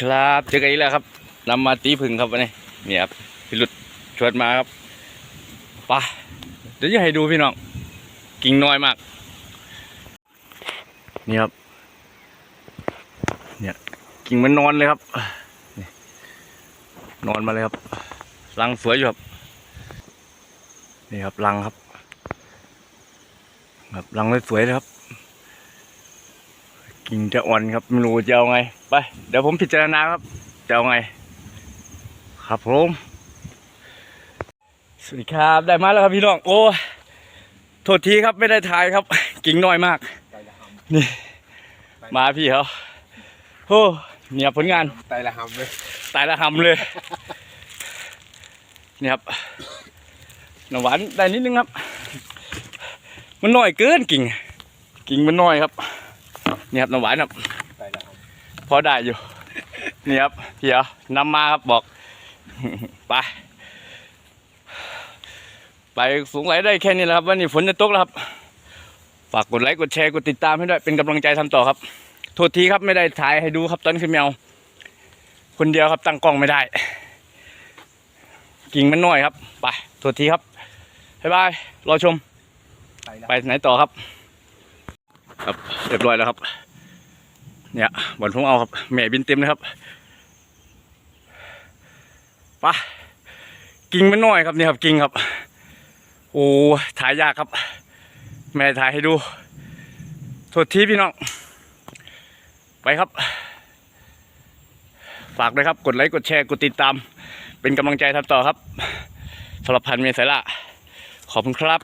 ครับเจอกันอีกแล้วครับนำมาตีพึ่งครับวันนี้เนี่ยครับพี่หลุดชวนมาครับไปะเดี๋ยวจะให้ดูพี่น้องกิ่งน้อยมาก นี่ครับ เนี่ยกิ่งมันนอนเลยครับนอนมาเลยครับรังสวยอยู่ครับ นี่ครับรังครับ ครับรังสวยๆเลยครับ กิ่งจะอ่อนครับไม่รู้จะเอาไง ไป เดี๋ยวผมพิจารณาครับ จะเอาไง ครับผมสวัสดีครับ ได้มาแล้วครับพี่น้อง โอ้ยโทษทีครับไม่ได้ถ่ายครับ กิ่งน้อยมาก นี่ มาพี่เขาโอ้เนี่ยผลงานไตละหำเลย ตายละหำเลย นี่ครับน้ำหวานได้นิดนึงครับ มันน้อยเกินกิ่ง กิ่งมันน้อยครับ นี่ครับน้ำหวานครับไตละหพอได้อยู่ นี่ครับพี่เอานำมาครับบอกไปไปสูงไหลได้แค่นี้แหละครับวันนี้ฝนจะตกแล้วครับ ฝากกดไลค์กดแชร์กดติดตามให้ด้วยเป็นกำลังใจทำต่อครับ โทษทีครับไม่ได้ถ่ายให้ดูครับตอนขึ้นแมวคนเดียวครับตั้งกล้องไม่ได้ กิ่งมันน้อยครับ ไปโทษทีครับบ๊ายบายรอชมำไตละไปไหนต่อครับ ครับเรียบร้อยแล้วครับ เนี่ยบอลผมเอาครับแม่บินเต็มเลยครับปะกิ่งมันน้อยครับนี่ครับกิ่งครับ โอ้ถ่ายยากครับแม่ถ่ายให้ดูโทษทีพี่น้อง ไปครับ ฝากด้วยครับ กดไลค์กดแชร์กดติดตาม เป็นกำลังใจทำต่อครับสำหรับพันเมษายละขอบคุณครับ